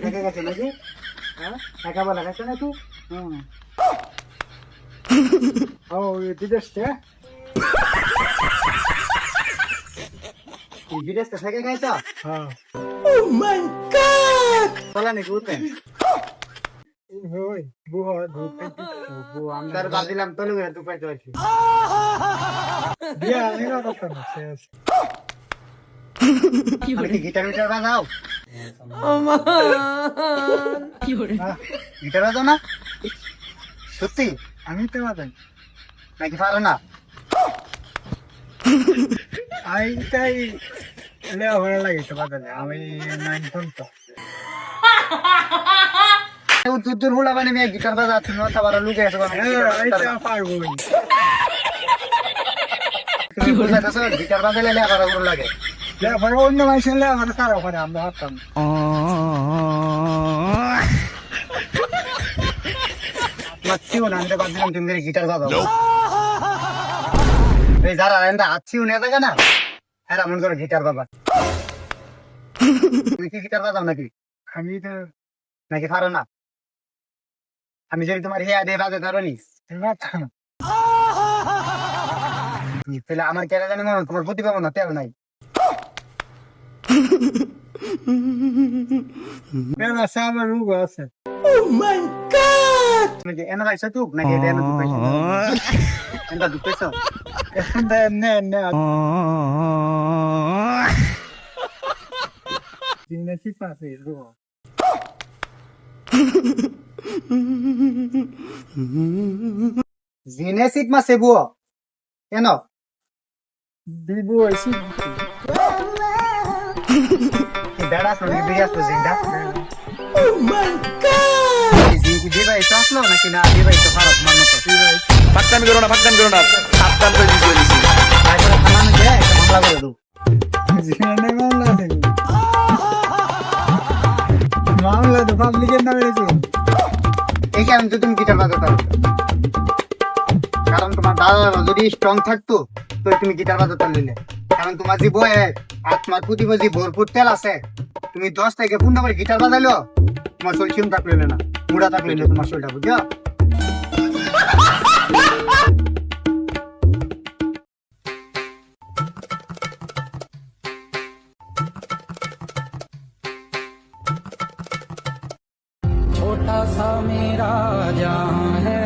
একা গেছো নাকি হ্যাঁ একা বলা গেছো নাকি হুম ও বিদেশ থেকে বিদেশ থেকে গেছ হ্যাঁ বলা নাকি উঠবেন আমি তার বাদ দিলাম তলু করে দুপাই তো আছি আমি কি গিটার মিটার বাজাও গিটার বাজাও না? সত্যি আমি তো বাজাই নাকি পারো না? আইটাই ভালো লাগে তো বাজালে আমি নাইন তো দূর দূর হুলা মানে মেয়ে গিটার বাজাচ্ছিল তারপর লুকে আছে পারব তুমি বুঝাইতেছো গিটার বাজালে লেওয়া লাগে। লেওয়া অন্য মানুষের লেওয়া কারও করে আমরা হারতাম মাছিও না আমি তুমি গিটার বাজাও। এই যারা এনটা আছিও না থাকে না হ্যাঁ মন করে গিটার বাবা তুমি কি গিটার বাজাও নাকি? আমি তো নাকি পারো না? আমি যদি তোমার হেয়া দিয়ে বাজাতে পারো নি। তাহলে আমার কেন জানি তোমার প্রতি পাবো না তেল নাই। আমার রোগ আছে নাকি এনে পাইছো তুক নাকি এটা এনে দুধ পাইছো এনে দুধ পাইছো নে নে Tiene si fácil, bro. Zinesit mas sebuo. Ano? Bibu isi. বেড়া আসলো বেরিয়ে আসলো আসলো নাকি না? ফাক্তামি করো না ফাক্তামি করো না। সাবধান করে দিতে দিছি। তারপরে থানানো যে একটা মামলা করে দেবো মামলা তো পাবলিকের নামে রেখে এই কারণে তো তুমি গিটার বাজাতে কারণ তোমার দাদা যদি স্ট্রং থাকতো তো তুমি গিটার বাজাতে নিলে কারণ তোমার যে বয়ে আর তোমার পুঁতি মধ্যে ভরপুর তেল আছে তুমি দশ থেকে পনেরো করে গিটার বাজাইলো তোমার শরীর চিন্তা করলে না মুড়া থাকলে না তোমার শরীরটা বুঝছো छोटा सा मेरा जहाँ है